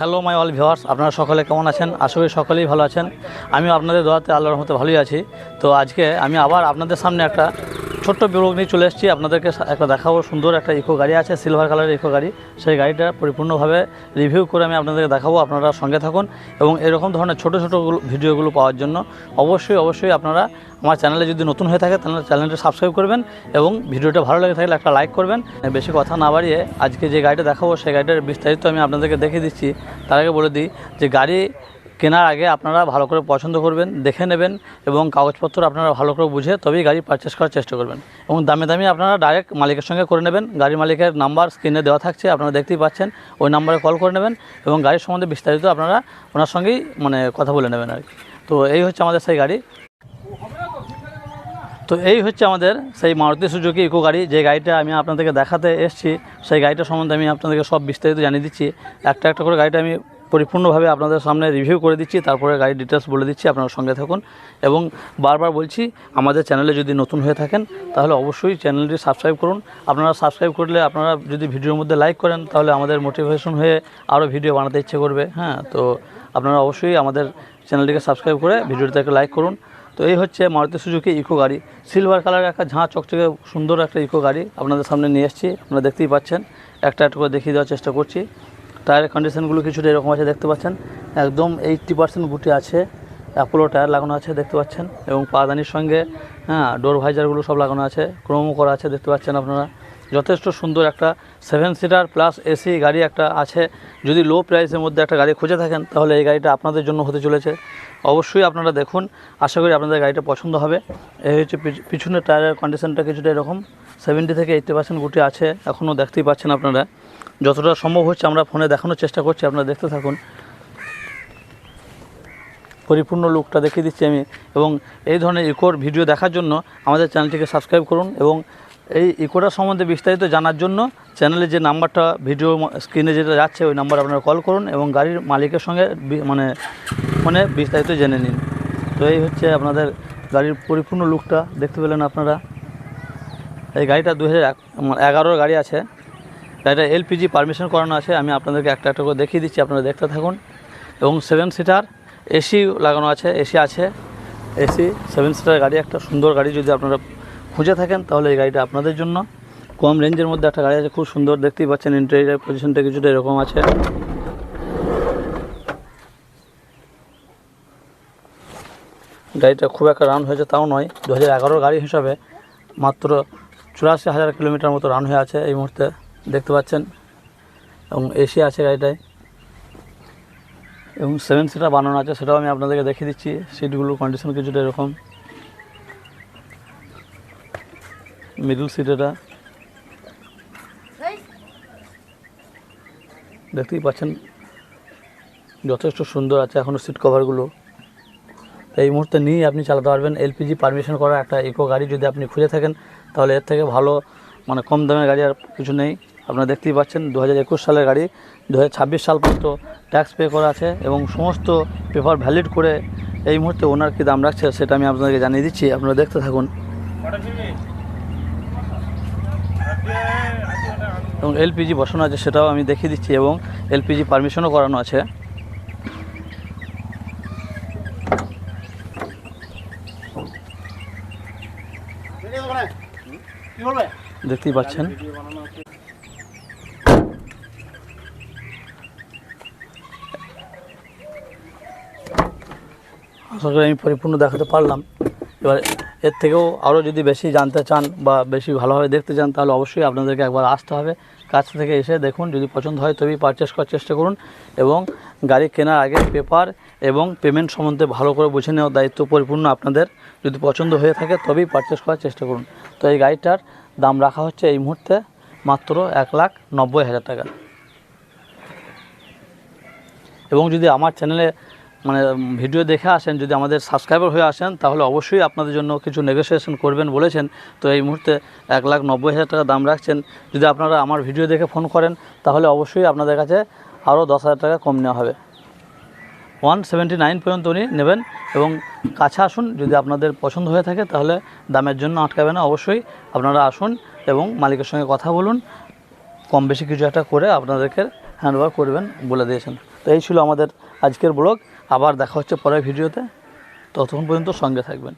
Hello my all viewers আপনারা সকলে কেমন আছেন? আশা করি সকলেই ভালো আছেন। আমি আপনাদের দোয়াতে আল্লাহর রহমতে ভালোই আছি। তো আজকে আমি আবার আপনাদের সামনে একটা ছোট্ট বিরোগ নিয়ে চলে এসেছি। আপনাদেরকে একটা দেখাবো সুন্দর একটা ইকো গাড়ি আছে, সিলভার কালারের ইকো গাড়ি। সেই গাড়িটা পরিপূর্ণভাবে রিভিউ করে আমি আপনাদেরকে দেখাবো, আপনারা সঙ্গে থাকুন। এবং এরকম ধরনের ছোটো ছোটো ভিডিওগুলো পাওয়ার জন্য অবশ্যই অবশ্যই আপনারা আমার চ্যানেলে যদি নতুন হয়ে থাকে, তাহলে চ্যানেলটা সাবস্ক্রাইব করবেন এবং ভিডিওটা ভালো লেগে থাকলে একটা লাইক করবেন। বেশি কথা না বাড়িয়ে আজকে যে গাড়িটা দেখাবো, সেই গাড়িটার বিস্তারিত আমি আপনাদেরকে দেখিয়ে দিচ্ছি। তার আগে বলে দিই যে গাড়ি কেনার আগে আপনারা ভালো করে পছন্দ করবেন, দেখে নেবেন এবং কাগজপত্র আপনারা ভালো করে বুঝে তবেই গাড়ি পারচেস করার চেষ্টা করবেন। এবং দামে দামি আপনারা ডাইরেক্ট মালিকের সঙ্গে করে নেবেন। গাড়ি মালিকের নাম্বার স্ক্রিনে দেওয়া থাকছে, আপনারা দেখতেই পাচ্ছেন। ওই নাম্বারে কল করে নেবেন এবং গাড়ির সম্বন্ধে বিস্তারিত আপনারা ওনার সঙ্গেই মানে কথা বলে নেবেন আর কি। তো এই হচ্ছে আমাদের সেই গাড়ি। তো এই হচ্ছে আমাদের সেই মারুতি সুজুকি ইকো গাড়ি। যে গাড়িটা আমি আপনাদেরকে দেখাতে এসেছি, সেই গাড়িটা সম্বন্ধে আমি আপনাদেরকে সব বিস্তারিত জানিয়ে দিচ্ছি। একটা একটা করে গাড়িটা আমি পরিপূর্ণভাবে আপনাদের সামনে রিভিউ করে দিচ্ছি, তারপরে গাড়ির ডিটেলস বলে দিচ্ছি, আপনারা সঙ্গে থাকুন। এবং বারবার বলছি, আমাদের চ্যানেলে যদি নতুন হয়ে থাকেন, তাহলে অবশ্যই চ্যানেলটি সাবস্ক্রাইব করুন। আপনারা সাবস্ক্রাইব করলে আপনারা যদি ভিডিওর মধ্যে লাইক করেন, তাহলে আমাদের মোটিভেশন হয়ে আরও ভিডিও বানাতে ইচ্ছে করবে হ্যাঁ? তো আপনারা অবশ্যই আমাদের চ্যানেলটিকে সাবস্ক্রাইব করে ভিডিওটাকে লাইক করুন। তো এই হচ্ছে মারুতি সুজুকি ইকো গাড়ি। সিলভার কালারের একটা ঝাঁ, চকচকে সুন্দর একটা ইকো গাড়ি আপনাদের সামনে নিয়ে এসেছি, আপনারা দেখতেই পাচ্ছেন। একটা একটা করে দেখিয়ে দেওয়ার চেষ্টা করছি। টায়ারের কন্ডিশনগুলো কিছুটা এরকম আছে, দেখতে পাচ্ছেন? একদম এইট্টি পার্সেন্ট বুটি আছে অ্যাপোলো টায়ার লাগানো আছে, দেখতে পাচ্ছেন? এবং পাদানির সঙ্গে হ্যাঁ ডোর ভাইজারগুলো সব লাগানো আছে ক্রোমো করা আছে, দেখতে পাচ্ছেন আপনারা? যথেষ্ট সুন্দর একটা সেভেন সিটার প্লাস এসি গাড়ি একটা আছে। যদি লো প্রাইসের মধ্যে একটা গাড়ি খুঁজে থাকেন, তাহলে এই গাড়িটা আপনাদের জন্য হতে চলেছে। অবশ্যই আপনারা দেখুন, আশা করি আপনাদের গাড়িটা পছন্দ হবে। এই হচ্ছে পিছ- পিছনের টায়ারের কন্ডিশনটা কিছুটা এরকম। সেভেন্টি থেকে এইটটি পার্সেন্ট গুটি আছে, এখনও দেখতেই পাচ্ছেন আপনারা। যতটা সম্ভব হচ্ছে আমরা ফোনে দেখানোর চেষ্টা করছি, আপনারা দেখতে থাকুন। পরিপূর্ণ লুকটা দেখিয়ে দিচ্ছি আমি। এবং এই ধরনের ইকোর ভিডিও দেখার জন্য আমাদের চ্যানেলটিকে সাবস্ক্রাইব করুন এবং এই ইকোটা সম্বন্ধে বিস্তারিত জানার জন্য চ্যানেলে যে নাম্বারটা ভিডিও স্ক্রিনে যেটা যাচ্ছে, ওই নাম্বার আপনারা কল করুন এবং গাড়ির মালিকের সঙ্গে মানে মানে বিস্তারিত জেনে নিন। তো এই হচ্ছে আপনাদের গাড়ির পরিপূর্ণ লুকটা, দেখতে পেলেন আপনারা। এই গাড়িটা দু হাজার এগারোর গাড়ি আছে। গাড়িটা এলপিজি পারমিশন করানো আছে। আমি আপনাদেরকে একটা একটা করে দেখিয়ে দিচ্ছি, আপনারা দেখতে থাকুন। এবং সেভেন সিটার এসি লাগানো আছে, এসি আছে। এসি, সেভেন সিটার গাড়ি, একটা সুন্দর গাড়ি যদি আপনারা খুঁজে থাকেন, তাহলে এই গাড়িটা আপনাদের জন্য। কম রেঞ্জের মধ্যে একটা গাড়ি আছে, খুব সুন্দর, দেখতেই পাচ্ছেন ইন্টেরিয়ার পজিশনটা কিছুটা এরকম আছে। গাড়িটা খুব একটা রাউন্ড হয়েছে, তাও নয়। দু হাজার গাড়ি হিসাবে মাত্র চুরাশি হাজার কিলোমিটার মতো রান হয়ে আছে এই মুহূর্তে, দেখতে পাচ্ছেন। এবং এসি আছে গাড়িটায়। এবং সেভেন সিটার বানানো আছে, সেটাও আমি আপনাদেরকে দেখিয়ে দিচ্ছি। সিটগুলোর কন্ডিশন কিছুটা এরকম। মিডল সিট এটা। দেখতেই পাচ্ছেন, যথেষ্ট সুন্দর আছে এখনও সিট কভারগুলো এই মুহূর্তে নিয়ে আপনি চালাতে পারবেন এলপিজি পারমিশন করা একটা ইকো গাড়ি যদি আপনি খুঁজে থাকেন, তাহলে এর থেকে ভালো মানে কম দামের গাড়ি আর কিছু নেই। আপনারা দেখতেই পাচ্ছেন দু হাজার একুশ সালের গাড়ি দু হাজার ছাব্বিশ সাল পর্যন্ত ট্যাক্স পে করা আছে এবং সমস্ত পেপার ভ্যালিড করে এই মুহূর্তে ওনার কী দাম রাখছে সেটা আমি আপনাদেরকে জানিয়ে দিচ্ছি। আপনারা দেখতে থাকুন। এবং এলপিজি বসানো আছে সেটাও আমি দেখিয়ে দিচ্ছি এবং এলপিজি পারমিশনও করানো আছে। দেখতেই পাচ্ছেন। করি আমি পরিপূর্ণ দেখাতে পারলাম। এবার এর থেকেও আরও যদি বেশি জানতে চান বা বেশি ভালোভাবে দেখতে চান, তাহলে অবশ্যই আপনাদেরকে একবার আসতে হবে। কাছ থেকে এসে দেখুন, যদি পছন্দ হয় তবেই পারচেস করার চেষ্টা করুন এবং গাড়ি কেনার আগে পেপার এবং পেমেন্ট সম্বন্ধে ভালো করে বুঝে নেওয়ার দায়িত্ব পরিপূর্ণ আপনাদের। যদি পছন্দ হয়ে থাকে তবেই পারচেস করার চেষ্টা করুন। তো এই গাড়িটার দাম রাখা হচ্ছে এই মুহূর্তে মাত্র এক লাখ নব্বই হাজার টাকা। এবং যদি আমার চ্যানেলে মানে ভিডিও দেখে আসেন, যদি আমাদের সাবস্ক্রাইবার হয়ে আসেন, তাহলে অবশ্যই আপনাদের জন্য কিছু নেগোসিয়েশন করবেন বলেছেন। তো এই মুহূর্তে এক লাখ নব্বই হাজার টাকা দাম রাখছেন। যদি আপনারা আমার ভিডিও দেখে ফোন করেন, তাহলে অবশ্যই আপনাদের কাছে আরও দশ হাজার টাকা কম নেওয়া হবে। ওয়ান সেভেন্টি নাইন পর্যন্ত উনি নেবেন এবং কাছে আসুন, যদি আপনাদের পছন্দ হয়ে থাকে, তাহলে দামের জন্য আটকাবে না। অবশ্যই আপনারা আসুন এবং মালিকের সঙ্গে কথা বলুন। কম বেশি কিছু একটা করে আপনাদেরকে হ্যান্ডওভার করবেন বলে দিয়েছেন। তো এই ছিল আমাদের আজকের ব্লগ। আবার দেখা হচ্ছে পরের ভিডিওতে। ততক্ষণ পর্যন্ত সঙ্গে থাকবেন।